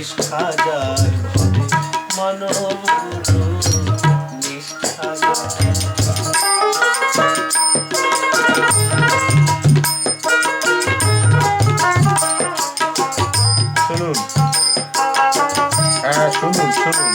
নিষ্ঠা যার হবে মানব গুরু নিষ্ঠা শুনুন। হ্যাঁ শুনুন শুনুন।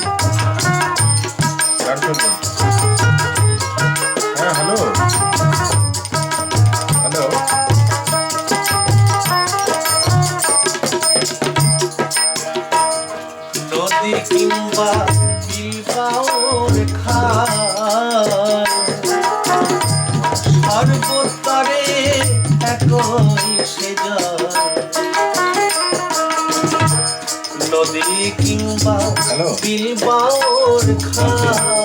সর্বতরে একই সে নদী কিংবা। বিলবাওর খাল।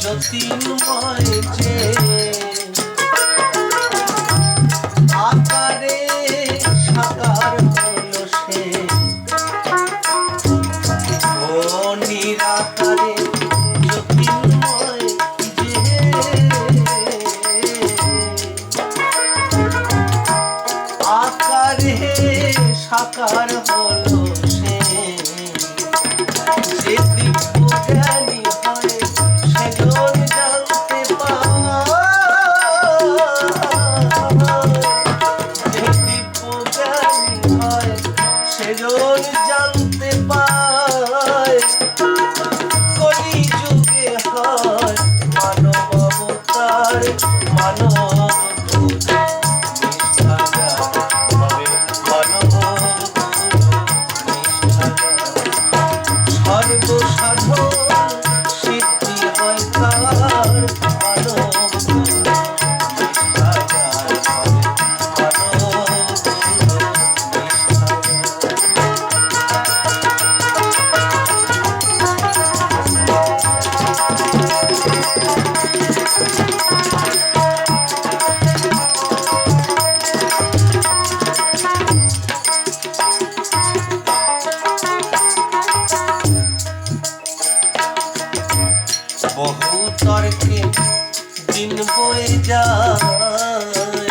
জ্যোতির্ময় যে আকারে সাকার হলো সে। আকারে সাকার হলো মানব বহু তর্কে দিন বয়ে যায়।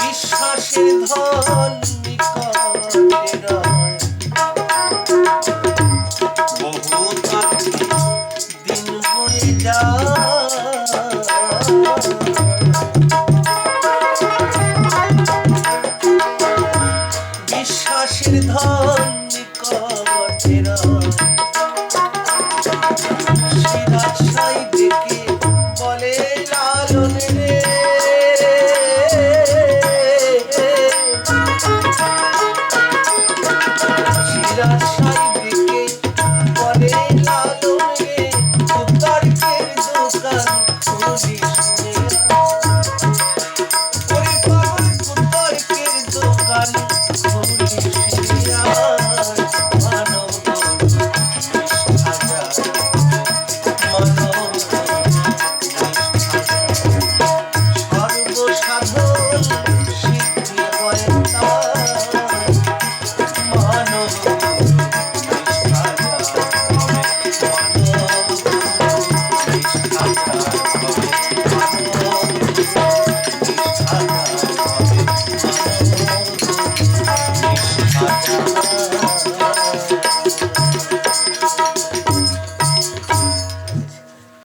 বিশ্বাসে ধন বহু তর্কে দিন বয়ে যায়। ধন ভোরে